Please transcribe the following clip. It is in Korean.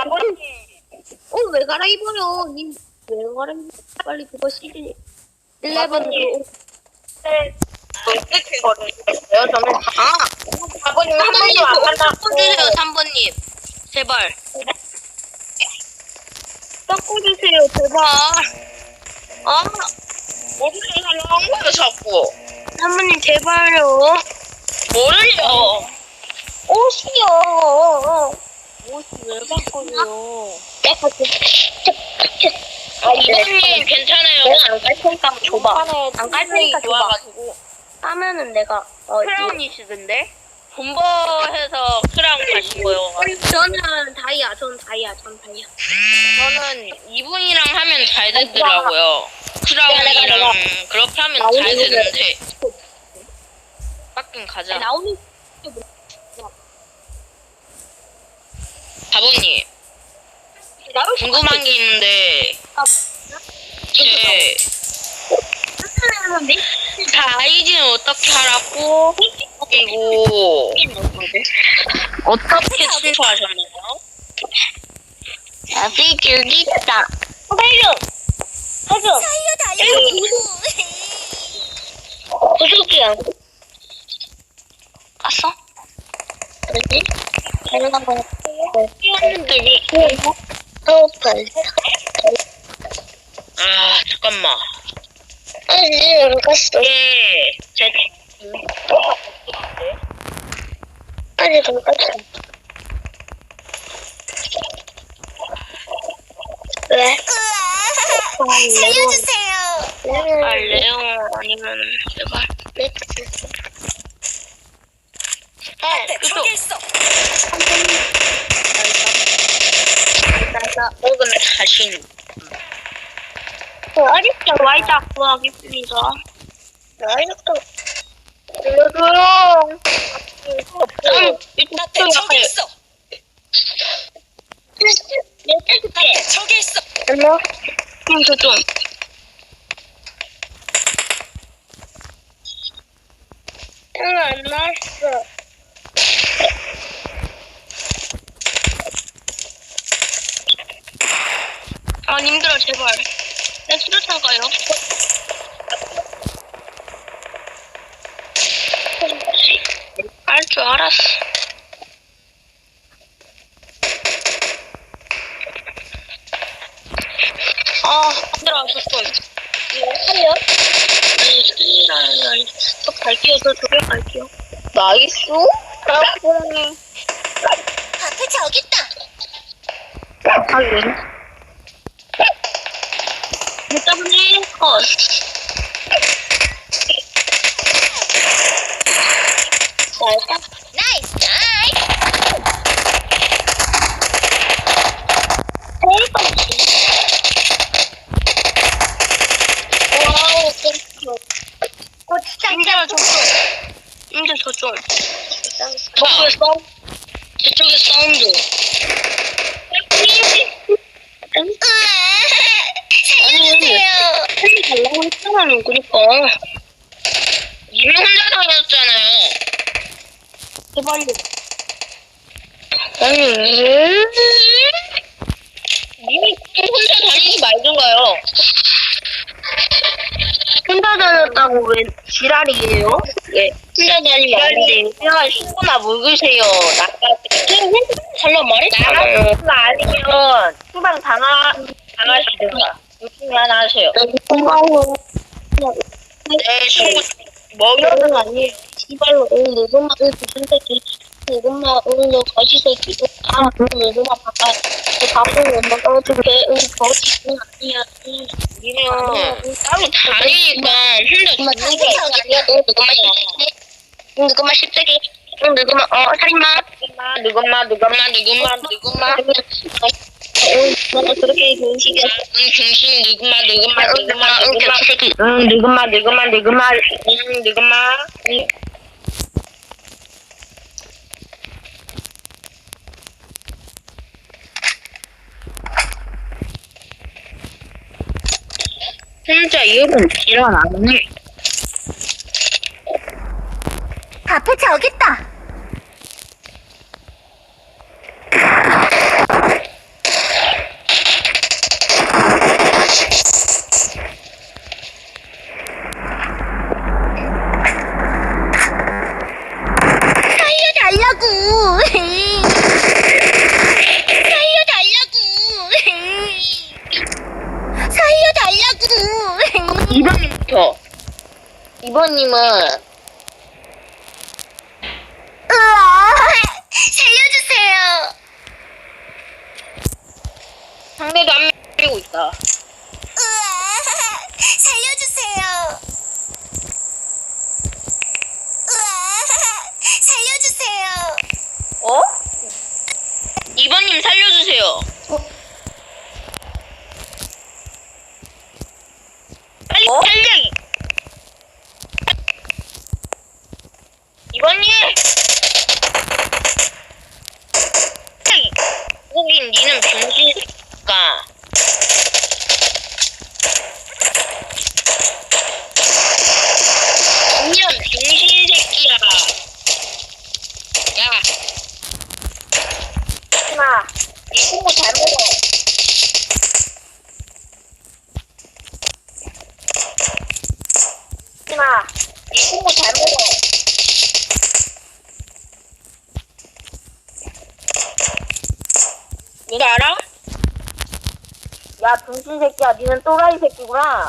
아버님. 어왜 갈아입어요? 님왜 갈아입어? 빨리 그거 시즌 11으로 아버님. 네. 어떻게 걸으셨어요? 저는 아 아버님 한 번도 안 만났고 바꿔주세요 3번님 제발 바꿔주세요 제발 아 소리 한 거예요 자꾸 3번님 제발요 뭐를요? 옷이요 옷이 왜 바꿔줘요 아 이번님 괜찮아요. 내가 안깔 테니까 줘봐 안깔 테니까 줘봐 좋아가지고 하면은 내가 어 크라운이시던데 본버해서 크라운 가신 거예요. 저는 다이아 저는 다이아 저는 다이아 저는 이분이랑 하면 잘 되더라고요. 크라운이랑 그렇게 하면 잘 되는데 빡긴 가자. 나오는 바보님. 나올 궁금한 게 있는데 제 하는데 다 아이디는 어떻게 하라고? 그리고 어떻게 취소하셨나요? 나비 여기 있다. 해줘 해줘 구석이야. 갔어? 그러지? 내가 뭐 뛰었는데 왜? 또벌 아 잠깐만. 아니 안 갔어 이게 제 아직 안 갔어 왜? 살려주세요. 아 레옹 아니면 제발. 앞에 먹으면 구하겠습니다 알려줘요 좀 저기 있어. 내 저기 있어. 얼마? 좀. 응, 안 나왔어. 아, 님들아, 제발. 내 수류탄 가요. 알 줄 알았어. 아, 힘들어, 조금. 이거 살려? 아니, 씨랄, 아니, 저 갈게요, 저 저기 갈게요. 나이스? 그럼, 앞에 저기 있다. 하긴. 저쪽에 사 저쪽에 사운드. 살려주세요. 빨리 달라고 했잖아요, 그니까. 이미 혼자 다녔잖아요. 제발요. 아니, 이미 혼자 다니지 말던가요. 혼자 다녔다고 왜 지랄이에요? 예. 혼자 다니면 안 돼요. 그냥 신고나 먹으세요. 나가세요. 말했잖아요. 나가는 거 아니면 수방 당하, 당하시든가. 하나 하세요. 고마워. 네, 신고 먹여. 이거는 아니에요. 씨발로 응 누구만 응 무슨새끼 누구만 거지새끼 아 응, 누구만 바꿔 그 바쁜 엄마가 어떻게 응 거지 응 아니야 응 이면 따로 다니니까 누구만 죽는 게 아니야 응 누구만 응 누구만 응 누구만 어 살인마 누구마, 누구마. 응 너가 그렇게 경식이야 응, 누구마, 누구만 응 누구마. 경식이 응, 누구마, 누구마, 누구마. 혼자 이러면 일어나네. 앞에 저기 있다. 2번님은 으아! 살려주세요. 상대도 한명 때리고 있다. 으아! 살려주세요. 으아! 살려주세요. 어? 2번님 살려주세요. 빨리 어? 살려! 2번님! 거긴 니는 병신이니까. 그냥 병신 새끼야. 야. 하나, 이 친구 잘 먹어. 하나, 이 친구 잘 먹어. 네가 알아? 야, 병신 새끼야, 니는 또라이 새끼구나.